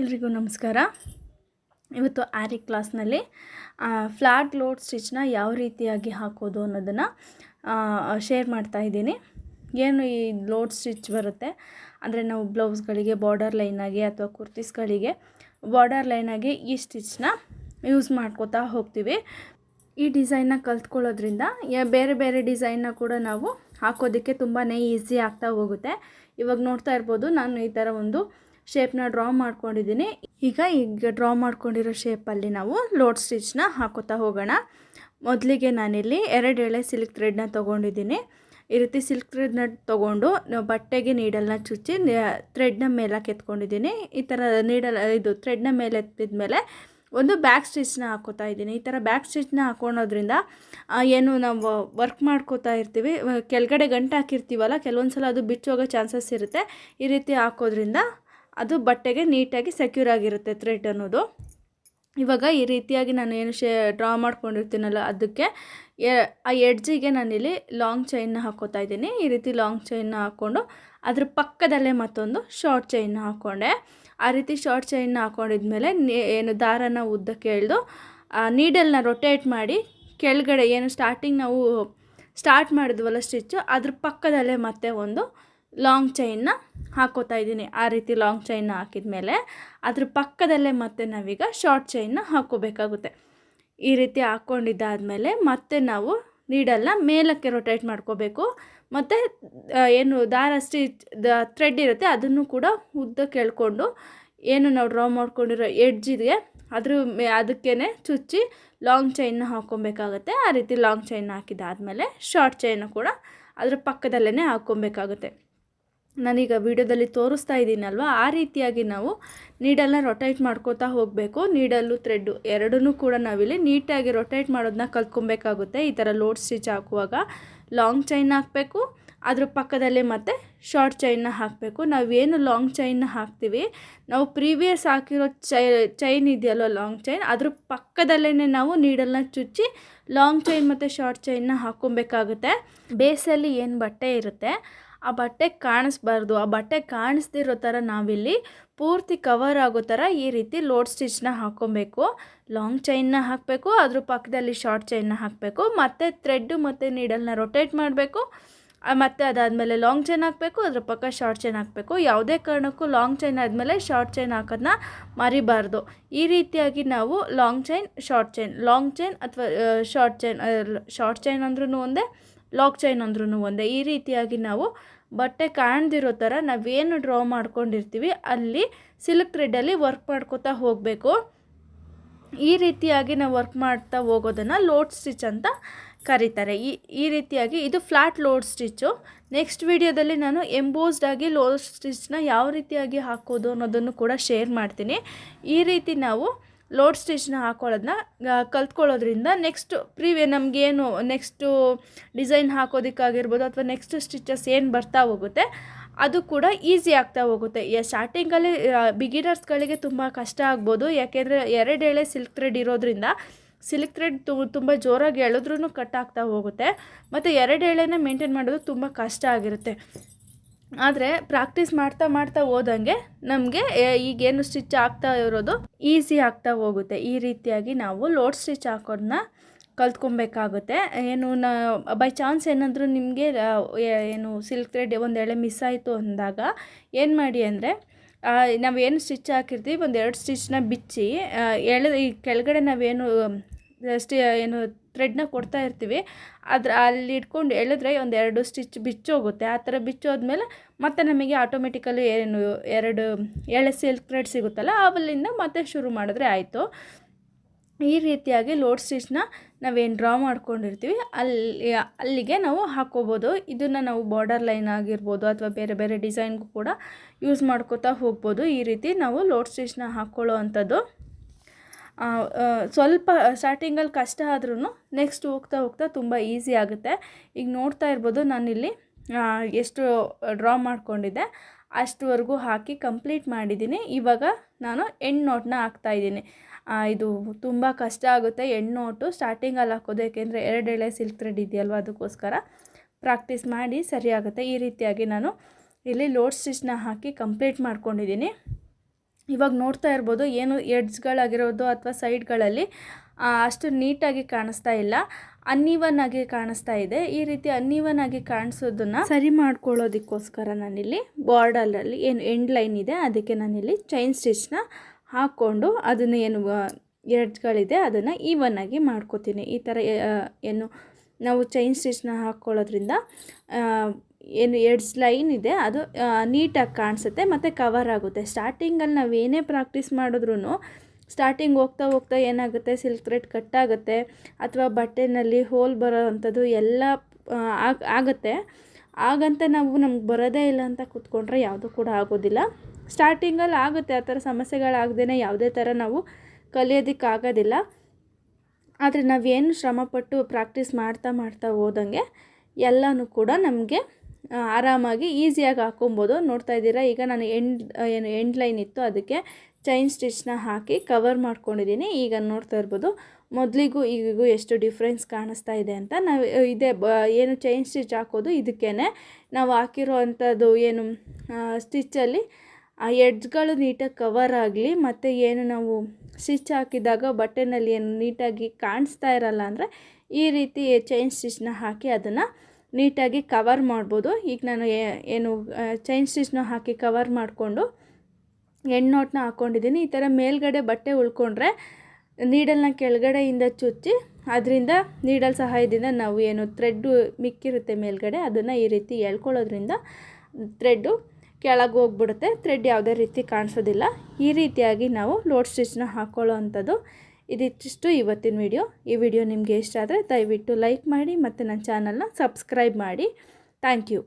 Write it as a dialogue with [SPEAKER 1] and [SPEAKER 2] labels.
[SPEAKER 1] ಎಲ್ರಿಗೂ ನಮಸ್ಕಾರ. ಇವತ್ತು ಆರಿ ಕ್ಲಾಸ್ನಲ್ಲಿ ಫ್ಲಾಟ್ ಲೋಡ್ ಸ್ಟಿಚ್ನ ಯಾವ ರೀತಿಯಾಗಿ ಹಾಕೋದು ಅನ್ನೋದನ್ನು ಶೇರ್ ಮಾಡ್ತಾ ಇದ್ದೀನಿ. ಏನು ಈ ಲೋಡ್ ಸ್ಟಿಚ್ ಬರುತ್ತೆ? ಅಂದರೆ ನಾವು ಬ್ಲೌಸ್ಗಳಿಗೆ, ಬಾರ್ಡರ್ ಲೈನಾಗಿ ಅಥವಾ ಕುರ್ತೀಸ್ಗಳಿಗೆ ಬಾರ್ಡರ್ ಲೈನಾಗಿ ಈ ಸ್ಟಿಚ್ನ ಯೂಸ್ ಮಾಡ್ಕೋತಾ ಹೋಗ್ತೀವಿ. ಈ ಡಿಸೈನ್ನ ಕಲ್ತ್ಕೊಳ್ಳೋದ್ರಿಂದ ಬೇರೆ ಬೇರೆ ಡಿಸೈನ್ನ ಕೂಡ ನಾವು ಹಾಕೋದಕ್ಕೆ ತುಂಬಾ ಈಸಿ ಆಗ್ತಾ ಹೋಗುತ್ತೆ. ಇವಾಗ ನೋಡ್ತಾ ಇರ್ಬೋದು, ನಾನು ಈ ಥರ ಒಂದು ಶೇಪ್ನ ಡ್ರಾ ಮಾಡ್ಕೊಂಡಿದ್ದೀನಿ. ಈಗ ಈಗ ಡ್ರಾ ಮಾಡ್ಕೊಂಡಿರೋ ಶೇಪಲ್ಲಿ ನಾವು ಲೋಡ್ ಸ್ಟಿಚ್ನ ಹಾಕೋತಾ ಹೋಗೋಣ. ಮೊದಲಿಗೆ ನಾನಿಲ್ಲಿ ಎರಡು ಎಳೆ ಸಿಲ್ಕ್ ಥ್ರೆಡ್ನ ತೊಗೊಂಡಿದ್ದೀನಿ. ಈ ರೀತಿ ಸಿಲ್ಕ್ ಥ್ರೆಡ್ನ ತೊಗೊಂಡು ಬಟ್ಟೆಗೆ ನೀಡಲ್ನ ಚುಚ್ಚಿ ಥ್ರೆಡ್ನ ಮೇಲಕ್ಕೆ ಎತ್ಕೊಂಡಿದ್ದೀನಿ ಈ ಥರ ನೀಡಲ್ ಇದು ಥ್ರೆಡ್ನ ಮೇಲೆ ಎತ್ತಿದ ಮೇಲೆ ಒಂದು ಬ್ಯಾಕ್ ಸ್ಟಿಚ್ನ ಹಾಕೋತಾ ಇದ್ದೀನಿ. ಈ ಥರ ಬ್ಯಾಕ್ ಸ್ಟಿಚ್ನ ಹಾಕೊಳೋದ್ರಿಂದ ಏನು ನಾವು ವರ್ಕ್ ಮಾಡ್ಕೋತಾ ಇರ್ತೀವಿ ಕೆಳಗಡೆ ಗಂಟು ಹಾಕಿರ್ತೀವಲ್ಲ ಕೆಲವೊಂದು ಸಲ ಅದು ಬಿಚ್ಚೋಗೋ ಚಾನ್ಸಸ್ ಇರುತ್ತೆ. ಈ ರೀತಿ ಹಾಕೋದ್ರಿಂದ ಅದು ಬಟ್ಟೆಗೆ ನೀಟಾಗಿ ಸೆಕ್ಯೂರ್ ಆಗಿರುತ್ತೆ ಥ್ರೆಡ್ ಅನ್ನೋದು. ಇವಾಗ ಈ ರೀತಿಯಾಗಿ ನಾನು ಏನು ಶೇ ಡ್ರಾ ಮಾಡ್ಕೊಂಡಿರ್ತೀನಲ್ಲ ಅದಕ್ಕೆ ಆ ಎಡ್ಜಿಗೆ ನಾನಿಲ್ಲಿ ಲಾಂಗ್ ಚೈನ್ನ ಹಾಕೋತಾ ಇದ್ದೀನಿ. ಈ ರೀತಿ ಲಾಂಗ್ ಚೈನ್ನ ಹಾಕ್ಕೊಂಡು ಅದ್ರ ಪಕ್ಕದಲ್ಲೇ ಮತ್ತೊಂದು ಶಾರ್ಟ್ ಚೈನ್ನ ಹಾಕ್ಕೊಂಡೆ ಆ ರೀತಿ ಶಾರ್ಟ್ ಚೈನ್ನ ಹಾಕೊಂಡಿದ್ಮೇಲೆ ನೇ- ಏನು ದಾರನ ಉದ್ದಕ್ಕೆ ಎಳೆದು ನೀಡಲ್ನ ರೊಟೇಟ್ ಮಾಡಿ ಕೆಳಗಡೆ ಏನು ಸ್ಟಾರ್ಟಿಂಗ್ ನಾವು ಸ್ಟಾರ್ಟ್ ಮಾಡಿದ್ವಲ್ಲ ಸ್ಟಿಚ್ಚು ಅದ್ರ ಪಕ್ಕದಲ್ಲೇ ಮತ್ತೆ ಒಂದು ಲಾಂಗ್ ಚೈನ್ನ ಹಾಕೋತಾ ಇದ್ದೀನಿ. ಆ ರೀತಿ ಲಾಂಗ್ ಚೈನ್ನ ಹಾಕಿದ್ಮೇಲೆ ಅದ್ರ ಪಕ್ಕದಲ್ಲೇ ಮತ್ತೆ ನಾವೀಗ ಶಾರ್ಟ್ ಚೈನ್ನ ಹಾಕೋಬೇಕಾಗುತ್ತೆ. ಈ ರೀತಿ ಹಾಕ್ಕೊಂಡಿದ್ದಾದಮೇಲೆ ಮತ್ತೆ ನಾವು ನೀಡಲ್ಲ ಮೇಲಕ್ಕೆ ರೊಟೇಟ್ ಮಾಡ್ಕೋಬೇಕು. ಮತ್ತು ಏನು ದಾರ ಸ್ಟಿಚ್ ದ ಥ್ರೆಡ್ ಇರುತ್ತೆ ಅದನ್ನು ಕೂಡ ಉದ್ದ ಎಳ್ಕೊಂಡು ಏನು ನಾವು ಡ್ರಾ ಮಾಡ್ಕೊಂಡಿರೋ ಎಡ್ಜಿಗೆ ಅದ್ರ ಮೇ ಅದಕ್ಕೇ ಚುಚ್ಚಿ ಲಾಂಗ್ ಚೈನ್ನ ಹಾಕ್ಕೊಬೇಕಾಗುತ್ತೆ. ಆ ರೀತಿ ಲಾಂಗ್ ಚೈನ್ ಹಾಕಿದ್ದಾದಮೇಲೆ ಶಾರ್ಟ್ ಚೈನು ಕೂಡ ಅದ್ರ ಪಕ್ಕದಲ್ಲೇ ಹಾಕ್ಕೊಬೇಕಾಗುತ್ತೆ. ನಾನೀಗ ವಿಡಿಯೋದಲ್ಲಿ ತೋರಿಸ್ತಾ ಇದ್ದೀನಲ್ವ? ಆ ರೀತಿಯಾಗಿ ನಾವು ನೀಡಲ್ನ ರೊಟೇಟ್ ಮಾಡ್ಕೋತಾ ಹೋಗಬೇಕು. ನೀಡಲ್ಲು, ಥ್ರೆಡ್ಡು ಎರಡನ್ನೂ ಕೂಡ ನಾವಿಲ್ಲಿ ನೀಟಾಗಿ ರೊಟೇಟ್ ಮಾಡೋದನ್ನ ಕಲ್ತ್ಕೊಬೇಕಾಗುತ್ತೆ. ಈ ಥರ ಲೋಡ್ ಸ್ಟಿಚ್ ಹಾಕುವಾಗ ಲಾಂಗ್ ಚೈನ್ ಹಾಕಬೇಕು. ಅದ್ರ ಪಕ್ಕದಲ್ಲೇ ಮತ್ತೆ ಶಾರ್ಟ್ ಚೈನ್ನ ಹಾಕಬೇಕು. ನಾವೇನು ಲಾಂಗ್ ಚೈನ್ನ ಹಾಕ್ತೀವಿ? ನಾವು ಪ್ರೀವಿಯಸ್ ಹಾಕಿರೋ ಚೈ, ಚೈನ್ ಇದೆಯಲ್ಲ ಲಾಂಗ್ ಚೈನ್? ಅದ್ರ ಪಕ್ಕದಲ್ಲೇ ನಾವು ನೀಡಲ್ನ ಚುಚ್ಚಿ ಲಾಂಗ್ ಚೈನ್ ಮತ್ತು ಶಾರ್ಟ್ ಚೈನ್ನ ಹಾಕ್ಕೊಬೇಕಾಗುತ್ತೆ. ಬೇಸಲ್ಲಿ ಏನು ಬಟ್ಟೆ ಇರುತ್ತೆ? ಆ ಬಟ್ಟೆ ಕಾಣಿಸ್ಬಾರ್ದು, ಆ ಬಟ್ಟೆ ಕಾಣಿಸ್ದಿರೋ ಥರ ನಾವಿಲ್ಲಿ ಪೂರ್ತಿ ಕವರ್ ಆಗೋ ಥರ ಈ ರೀತಿ ಲೋಡ್ ಸ್ಟಿಚ್ನ ಹಾಕ್ಕೊಬೇಕು. ಲಾಂಗ್ ಚೈನ್ನ ಹಾಕಬೇಕು, ಅದ್ರ ಪಕ್ಕದಲ್ಲಿ ಶಾರ್ಟ್ ಚೈನ್ನ ಹಾಕಬೇಕು, ಮತ್ತು ಥ್ರೆಡ್ಡು ಮತ್ತು ನೀಡಲ್ನ ರೊಟೇಟ್ ಮಾಡಬೇಕು. ಮತ್ತು ಅದಾದಮೇಲೆ ಲಾಂಗ್ ಚೈನ್ ಹಾಕಬೇಕು, ಅದ್ರ ಪಕ್ಕ ಶಾರ್ಟ್ ಚೈನ್ ಹಾಕಬೇಕು. ಯಾವುದೇ ಕಾರಣಕ್ಕೂ ಲಾಂಗ್ ಚೈನ್ ಆದಮೇಲೆ ಶಾರ್ಟ್ ಚೈನ್ ಹಾಕೋದನ್ನ ಮರಿಬಾರ್ದು. ಈ ರೀತಿಯಾಗಿ ನಾವು long chain, short chain, long chain ಅಥವಾ ಶಾರ್ಟ್ ಚೈನ್ ಶಾರ್ಟ್ ಚೈನ್ ಅಂದ್ರೂ ಒಂದೇ. ಲಾಕ್ ಚೈನ್ ಅಂದ್ರೂ ಒಂದೇ. ಈ ರೀತಿಯಾಗಿ ನಾವು ಬಟ್ಟೆ ಕಾಣ್ದಿರೋ ಥರ ನಾವೇನು ಡ್ರಾ ಮಾಡ್ಕೊಂಡಿರ್ತೀವಿ, ಅಲ್ಲಿ ಸಿಲ್ಕ್ ಥ್ರೆಡಲ್ಲಿ ವರ್ಕ್ ಮಾಡ್ಕೋತಾ ಹೋಗಬೇಕು. ಈ ರೀತಿಯಾಗಿ ನಾವು ವರ್ಕ್ ಮಾಡ್ತಾ ಹೋಗೋದನ್ನು ಲೋಡ್ ಸ್ಟಿಚ್ ಅಂತ ಕರೀತಾರೆ. ಈ ಈ ರೀತಿಯಾಗಿ ಇದು ಫ್ಲಾಟ್ ಲೋಡ್ ಸ್ಟಿಚ್ಚು ನೆಕ್ಸ್ಟ್ ವಿಡಿಯೋದಲ್ಲಿ ನಾನು ಎಂಬೋಸ್ಡ್ ಆಗಿ ಲೋಡ್ ಸ್ಟಿಚ್ನ ಯಾವ ರೀತಿಯಾಗಿ ಹಾಕೋದು ಅನ್ನೋದನ್ನು ಕೂಡ ಶೇರ್ ಮಾಡ್ತೀನಿ. ಈ ರೀತಿ ನಾವು ಲೋಡ್ ಸ್ಟಿಚ್ನ ಹಾಕೊಳ್ಳೋದನ್ನ ಕಲ್ತ್ಕೊಳ್ಳೋದ್ರಿಂದ ನೆಕ್ಸ್ಟ್ ಪ್ರೀವಿಯ ನಮಗೇನು ನೆಕ್ಸ್ಟು ಡಿಸೈನ್ ಹಾಕೋದಕ್ಕಾಗಿರ್ಬೋದು ಅಥವಾ ನೆಕ್ಸ್ಟ್ ಸ್ಟಿಚಸ್ ಏನು ಬರ್ತಾ ಹೋಗುತ್ತೆ, ಅದು ಕೂಡ ಈಸಿ ಆಗ್ತಾ ಹೋಗುತ್ತೆ. ಸ್ಟಾರ್ಟಿಂಗಲ್ಲಿ ಬಿಗಿನರ್ಸ್ಗಳಿಗೆ ತುಂಬ ಕಷ್ಟ ಆಗ್ಬೋದು. ಯಾಕೆಂದರೆ ಎರಡು ಎಳೆ ಸಿಲ್ಕ್ ಥ್ರೆಡ್ ಇರೋದ್ರಿಂದ ಸಿಲ್ಕ್ ಥ್ರೆಡ್ ತುಂಬ ಜೋರಾಗಿ ಎಳೆದ್ರೂ ಕಟ್ ಆಗ್ತಾ ಹೋಗುತ್ತೆ. ಮತ್ತು ಎರಡು ಎಳೆನ ಮೇಂಟೈನ್ ಮಾಡೋದು ತುಂಬ ಕಷ್ಟ ಆಗಿರುತ್ತೆ. ಆದರೆ ಪ್ರಾಕ್ಟೀಸ್ ಮಾಡ್ತಾ ಮಾಡ್ತಾ ಹೋದಂಗೆ ನಮಗೆ ಈಗೇನು ಸ್ಟಿಚ್ ಆಗ್ತಾ ಇರೋದು ಈಸಿ ಆಗ್ತಾ ಹೋಗುತ್ತೆ. ಈ ರೀತಿಯಾಗಿ ನಾವು ಲೋಡ್ ಸ್ಟಿಚ್ ಹಾಕೋದನ್ನ ಕಲ್ತ್ಕೊಬೇಕಾಗುತ್ತೆ. ಏನು ನಾ ಬೈ ಚಾನ್ಸ್ ಏನಾದರೂ ನಿಮಗೆ ಏನು ಸಿಲ್ಕ್ ಥ್ರೆಡ್ ಒಂದು ಎಳೆ ಮಿಸ್ ಆಯಿತು ಅಂದಾಗ ಏನು ಮಾಡಿ ಅಂದರೆ ಏನು ಸ್ಟಿಚ್ ಹಾಕಿರ್ತೀವಿ, ಒಂದು ಎರಡು ಸ್ಟಿಚ್ನ ಬಿಚ್ಚಿ ಎಳೆ ಈ ಕೆಳಗಡೆ ನಾವೇನು ಸ್ಟಿ ಏನು ಥ್ರೆಡ್ನ ಕೊಡ್ತಾ ಇರ್ತೀವಿ. ಅದ್ರ ಅಲ್ಲಿ ಇಟ್ಕೊಂಡು ಎಳೆದ್ರೆ ಒಂದು ಎರಡು ಸ್ಟಿಚ್ ಬಿಚ್ಚೋಗುತ್ತೆ ಆ ಥರ ಬಿಚ್ಚೋದ್ಮೇಲೆ ಮತ್ತೆ ನಮಗೆ ಆಟೋಮೆಟಿಕಲಿ ಏನು ಎರಡು ಎಳೆ ಸಿಲ್ಕ್ ಥ್ರೆಡ್ ಸಿಗುತ್ತಲ್ಲ ಅವಲ್ಲಿಂದ ಮತ್ತೆ ಶುರು ಮಾಡಿದ್ರೆ ಆಯಿತು. ಈ ರೀತಿಯಾಗಿ ಲೋಡ್ ಸ್ಟಿಚ್ನ ನಾವೇನು ಡ್ರಾ ಮಾಡ್ಕೊಂಡಿರ್ತೀವಿ, ಅಲ್ಲಿ, ಅಲ್ಲಿಗೆ ನಾವು ಹಾಕ್ಕೋಬೋದು ಇದನ್ನು ನಾವು ಬಾರ್ಡರ್ ಲೈನ್ ಆಗಿರ್ಬೋದು ಅಥವಾ ಬೇರೆ ಬೇರೆ ಡಿಸೈನ್ಗೂ ಕೂಡ ಯೂಸ್ ಮಾಡ್ಕೋತಾ ಹೋಗ್ಬೋದು. ಈ ರೀತಿ ನಾವು ಲೋಡ್ ಸ್ಟಿಚ್ನ ಹಾಕ್ಕೊಳ್ಳೋ ಅಂಥದ್ದು. ಸ್ವಲ್ಪ ಸ್ಟಾರ್ಟಿಂಗಲ್ಲಿ ಕಷ್ಟ ಆದ್ರೂ ನೆಕ್ಸ್ಟ್ ಹೋಗ್ತಾ ಹೋಗ್ತಾ ತುಂಬ ಈಸಿ ಆಗುತ್ತೆ. ಈಗ ನೋಡ್ತಾ ಇರ್ಬೋದು ನಾನಿಲ್ಲಿ ಎಷ್ಟು ಡ್ರಾ ಮಾಡ್ಕೊಂಡಿದ್ದೆ, ಅಷ್ಟುವರೆಗೂ ಹಾಕಿ ಕಂಪ್ಲೀಟ್ ಮಾಡಿದ್ದೀನಿ. ಇವಾಗ ನಾನು ಎಂಡ್ ನೋಟ್ನ ಹಾಕ್ತಾಯಿದ್ದೀನಿ ಇದು ತುಂಬ ಕಷ್ಟ ಆಗುತ್ತೆ ಎಂಡ್ ನೋಟು ಸ್ಟಾರ್ಟಿಂಗಲ್ಲಿ ಹಾಕೋದು ಏಕೆಂದರೆ ಎರಡು ಎಳೆ ಸಿಲ್ಕ್ ಥ್ರೆಡ್ ಇದೆಯಲ್ವ ಅದಕ್ಕೋಸ್ಕರ. ಪ್ರಾಕ್ಟೀಸ್ ಮಾಡಿ ಸರಿಯಾಗುತ್ತೆ. ಈ ರೀತಿಯಾಗಿ ನಾನು ಇಲ್ಲಿ ಲೋಡ್ ಸ್ಟಿಚ್ನ ಹಾಕಿ ಕಂಪ್ಲೀಟ್ ಮಾಡ್ಕೊಂಡಿದ್ದೀನಿ. ಇವಾಗ ನೋಡ್ತಾ ಇರ್ಬೋದು ಏನು ಎಡ್ಜ್ಗಳಾಗಿರೋದು ಅಥವಾ ಸೈಡ್ಗಳಲ್ಲಿ ಅಷ್ಟು ನೀಟಾಗಿ ಕಾಣಿಸ್ತಾ ಇಲ್ಲ. ಅನ್ನೀವನ್ ಆಗಿ ಕಾಣಿಸ್ತಾ ಇದೆ. ಈ ರೀತಿ ಅನ್ನೀವನ್ ಆಗಿ ಕಾಣಿಸೋದನ್ನ ಸರಿ ಮಾಡ್ಕೊಳ್ಳೋದಕ್ಕೋಸ್ಕರ ನಾನಿಲ್ಲಿ ಬಾರ್ಡರಲ್ಲಿ ಏನು ಎಂಡ್ ಲೈನ್ ಇದೆ, ಅದಕ್ಕೆ ನಾನಿಲ್ಲಿ ಚೈನ್ ಸ್ಟಿಚ್ನ ಹಾಕ್ಕೊಂಡು ಅದನ್ನು ಏನು ಎಡ್ಜ್ಗಳಿದೆ ಅದನ್ನು ಈವನ್ ಆಗಿ ಮಾಡ್ಕೋತೀನಿ. ಈ ಥರ ಏನು ನಾವು ಚೈನ್ ಸ್ಟಿಚ್ನ ಹಾಕ್ಕೊಳ್ಳೋದ್ರಿಂದ ಏನು ಎಡ್ಸ್ ಲೈನ್ ಇದೆ, ಅದು ನೀಟಾಗಿ ಕಾಣಿಸುತ್ತೆ ಮತ್ತು ಕವರ್ ಆಗುತ್ತೆ. ಸ್ಟಾರ್ಟಿಂಗಲ್ಲಿ ನಾವು ಏನೇ ಪ್ರಾಕ್ಟೀಸ್ ಮಾಡಿದ್ರೂ ಸ್ಟಾರ್ಟಿಂಗ್ ಹೋಗ್ತಾ ಹೋಗ್ತಾ ಏನಾಗುತ್ತೆ? ಸಿಲ್ಕ್ ಥ್ರೆಡ್ ಕಟ್ಟಾಗುತ್ತೆ ಅಥವಾ ಬಟ್ಟೆನಲ್ಲಿ ಹೋಲ್ ಬರೋ ಅಂಥದ್ದು ಎಲ್ಲ ಆಗ, ಆಗುತ್ತೆ. ಆಗಂತ ನಾವು ನಮ್ಗೆ ಬರೋದೇ ಇಲ್ಲ ಅಂತ ಕೂತ್ಕೊಂಡ್ರೆ ಯಾವುದೂ ಕೂಡ ಆಗೋದಿಲ್ಲ. ಸ್ಟಾರ್ಟಿಂಗಲ್ಲಿ ಆಗುತ್ತೆ, ಆ ಥರ ಸಮಸ್ಯೆಗಳಾಗ್ದೇ ಯಾವುದೇ ಥರ ನಾವು ಕಲಿಯೋದಕ್ಕಾಗೋದಿಲ್ಲ ಆದರೆ ನಾವೇನು ಶ್ರಮಪಟ್ಟು ಪ್ರಾಕ್ಟೀಸ್ ಮಾಡ್ತಾ ಮಾಡ್ತಾ ಹೋದಂಗೆ ಎಲ್ಲನೂ ಕೂಡ ನಮಗೆ ಆರಾಮಾಗಿ ಈಸಿಯಾಗಿ ಹಾಕೊಬೋದು ನೋಡ್ತಾ ಇದ್ದೀರಾ, ಈಗ ನಾನು ಎಂಡ್ ಏನು ಎಂಡ್ ಲೈನ್ ಇತ್ತು, ಅದಕ್ಕೆ ಚೈನ್ ಸ್ಟಿಚ್ನ ಹಾಕಿ ಕವರ್ ಮಾಡ್ಕೊಂಡಿದ್ದೀನಿ. ಈಗ ನೋಡ್ತಾ ಇರ್ಬೋದು, ಮೊದಲಿಗೂ ಈಗಿಗೂ ಎಷ್ಟು ಡಿಫ್ರೆನ್ಸ್ ಕಾಣಿಸ್ತಾ ಇದೆ ಅಂತ ನಾವು ಇದೇ ಏನು ಚೈನ್ ಸ್ಟಿಚ್ ಹಾಕೋದು ಇದಕ್ಕೇ ನಾವು ಹಾಕಿರೋ ಅಂಥದ್ದು ಏನು ಸ್ಟಿಚ್ಚಲ್ಲಿ, ಆ, ಎಡ್ಜ್ಗಳು ನೀಟಾಗಿ ಕವರ್ ಆಗಲಿ, ಮತ್ತು ಏನು ನಾವು ಸ್ಟಿಚ್ ಹಾಕಿದಾಗ ಬಟ್ಟೆನಲ್ಲಿ ಏನು ನೀಟಾಗಿ ಕಾಣಿಸ್ತಾ ಇರಲ್ಲ ಅಂದರೆ ಈ ರೀತಿ ಚೈನ್ ಸ್ಟಿಚ್ನ ಹಾಕಿ ಅದನ್ನು ನೀಟಾಗಿ ಕವರ್ ಮಾಡ್ಬೋದು. ಈಗ ನಾನು ಏನು ಚೈನ್ ಸ್ಟಿಚ್ನ ಹಾಕಿ ಕವರ್ ಮಾಡಿಕೊಂಡು ಹೆಣ್ಣೋಟ್ನ ಹಾಕ್ಕೊಂಡಿದ್ದೀನಿ ಈ ಥರ ಮೇಲ್ಗಡೆ ಬಟ್ಟೆ ಉಳ್ಕೊಂಡ್ರೆ ನೀಡಲ್ನ ಕೆಳಗಡೆಯಿಂದ ಚುಚ್ಚಿ ಅದರಿಂದ ನೀಡಲ್ ಸಹಾಯದಿಂದ ನಾವು ಏನು ಥ್ರೆಡ್ಡು ಮಿಕ್ಕಿರುತ್ತೆ ಮೇಲ್ಗಡೆ, ಅದನ್ನು ಈ ರೀತಿ ಎಳ್ಕೊಳ್ಳೋದ್ರಿಂದ ಥ್ರೆಡ್ಡು ಕೆಳಗೆ ಹೋಗ್ಬಿಡುತ್ತೆ. ಥ್ರೆಡ್ ಯಾವುದೇ ರೀತಿ ಕಾಣಿಸೋದಿಲ್ಲ. ಈ ರೀತಿಯಾಗಿ ನಾವು ಲೋಡ್ ಸ್ಟಿಚ್ನ ಹಾಕ್ಕೊಳ್ಳೋ ಅಂಥದ್ದು ಇದಿಷ್ಟು ಇವತ್ತಿನ ವಿಡಿಯೋ ಈ ವಿಡಿಯೋ ನಿಮಗೆ ಇಷ್ಟ ಆದರೆ ದಯವಿಟ್ಟು ಲೈಕ್ ಮಾಡಿ ಮತ್ತು ನನ್ನ ಚಾನಲ್ನ ಸಬ್ಸ್ಕ್ರೈಬ್ ಮಾಡಿ. Thank you